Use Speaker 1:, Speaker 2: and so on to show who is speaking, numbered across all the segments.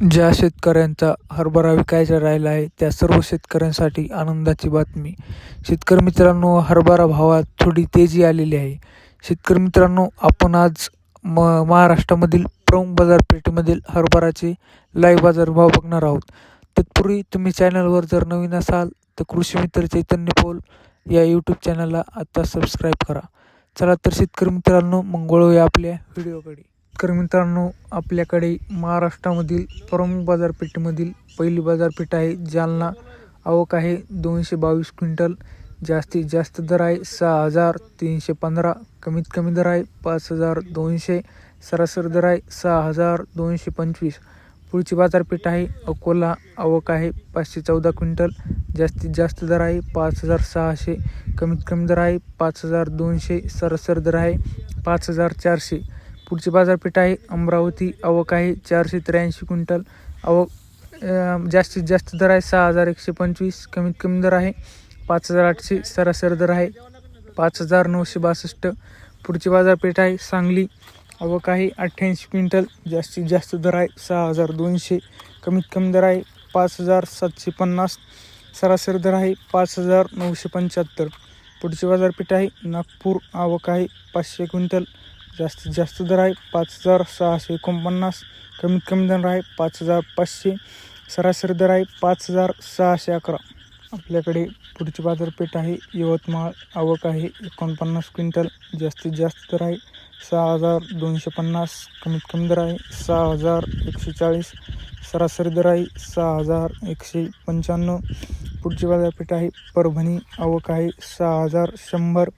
Speaker 1: ज्या शेतकऱ्यांचा हरभरा विकायचा राहिला आहे त्या सर्व शेतकऱ्यांसाठी आनंदाची बातमी. शेतकरी मित्रांनो हरभरा भावात थोडी तेजी आलेली आहे. शेतकरी मित्रांनो आपण आज म महाराष्ट्रामधील प्रमुख बाजारपेठेमधील हरभराचे लाईव्ह बाजारभाव बघणार आहोत. तत्पूर्वी तुम्ही चॅनलवर जर नवीन असाल तर कृषी मित्र चैतन्य पोल या यूट्यूब चॅनलला आत्ता सबस्क्राईब करा. चला तर शेतकरी मित्रांनो मंगळूया आपल्या व्हिडिओकडे शेतकरी मित्रांनो आपल्याकडे महाराष्ट्रामधील प्रमुख बाजारपेठेमधील पहिली बाजारपेठ आहे जालना. आवक आहे दोनशे बावीस क्विंटल. जास्तीत जास्त दर आहे सहा हजार तीनशे पंधरा. कमीत कमी दर आहे पाच हजार दोनशे. सरासरी दर आहे सहा हजार दोनशे पंचवीस. पुढची बाजारपेठ आहे अकोला. आवक आहे पाचशे चौदा क्विंटल. जास्तीत जास्त दर आहे पाच हजार सहाशे. कमीत कमी दर आहे पाच हजार दोनशे. सरासरी दर आहे पाच हजार चारशे. पुढची बाजारपेठ आहे अमरावती आवक आहे चारशे त्र्याऐंशी क्विंटल. आवक जास्तीत जास्त दर आहे सहा हजार एकशे पंचवीस कमीत कमी दर आहे पाच हजार आठशे सरासरी दर आहे पाच हजार नऊशे बासष्ट. पुढची बाजारपेठ आहे सांगली आवक आहे अठ्ठ्याऐंशी क्विंटल जास्तीत जास्त दर आहे सहा हजार दोनशे कमीत कमी दर आहे पाच हजार सातशे पन्नास सरासरी दर आहे पाच हजार नऊशे पंच्याहत्तर. पुढची बाजारपेठ आहे नागपूर आवक आहे पाचशे क्विंटल जास्तीत जास्त दर आहे पाच हजार सहाशे एकोणपन्नास कमीत कमी दर आहे पाच हजार पाचशे सरासरी दर आहे पाच हजार सहाशे अकरा. आपल्याकडे पुढची बाजारपेठ आहे यवतमाळ आवक आहे एकोणपन्नास क्विंटल जास्तीत जास्त दर आहे सहा हजार दोनशे पन्नास कमीत कमी दर आहे सहा हजार एकशे चाळीस सरासरी दर आहे सहा हजार एकशे पंच्याण्णव. पुढची बाजारपेठ आहे परभणी आवक आहे सहा हजार शंभर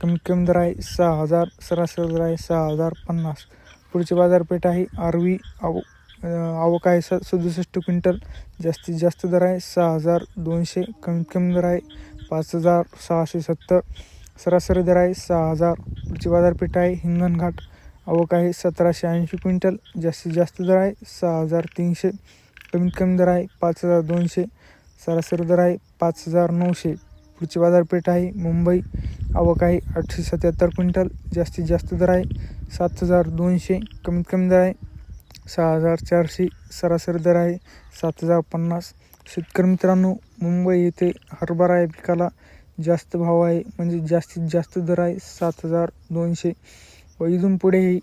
Speaker 1: कमीत कमी दर आहे सहा हजार सरासरी दर आहे सहा हजार पन्नास. पुढची बाजारपेठ आहे आरवी आव आवक आहे स सदुसष्ट क्विंटल. जास्तीत जास्त दर आहे सहा हजार दोनशे कमीत कमी दर आहे पाच हजार सहाशे सत्तर. सरासरी दर आहे सहा हजार. पुढची बाजारपेठ आहे हिंगणघाट आवक आहे सतराशे ऐंशी क्विंटल. जास्तीत जास्त दर आहे सहा हजार तीनशे कमीत कमी दर आहे पाच हजार दोनशे. सरासरी दर आहे पाच हजार नऊशे. पुढची बाजारपेठ आहे मुंबई. आवक आहे. आठशे सत्याहत्तर क्विंटल जास्तीत जास्त दर आहे. सात हजार दोनशे कमीत कमी दर आहे. सहा हजार चारशे सरासरी दर आहे. सात हजार पन्नास. शेतकरी मित्रांनो मुंबई येथे हरभरा या पिकाला जास्त भाव आहे. म्हणजे जास्तीत जास्त दर आहे. सात हजार दोनशे. व इथून पुढेही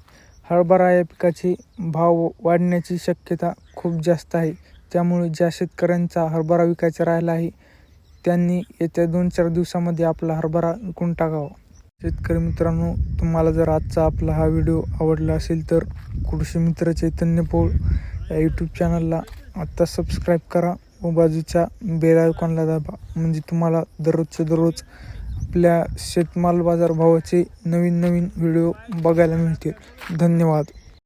Speaker 1: हरभरा या पिकाचे भाव वाढण्याची शक्यता खूप जास्त आहे. त्यामुळे ज्या शेतकऱ्यांचा हरभरा विकायचा राहिला आहे त्यांनी येत्या दोन चार दिवसामध्ये आपला हरभरा विकून टाकावा. शेतकरी मित्रांनो तुम्हाला जर आजचा आपला हा व्हिडिओ आवडला असेल तर कृषी मित्र चैतन्य पोळ या यूट्यूब चॅनलला आत्ता सबस्क्राईब करा व बाजूच्या बेल आयकॉनला दाबा. म्हणजे तुम्हाला दररोजचे दररोज आपल्या शेतमाल बाजार भावाचे नवीन नवीन व्हिडिओ बघायला मिळतील. धन्यवाद.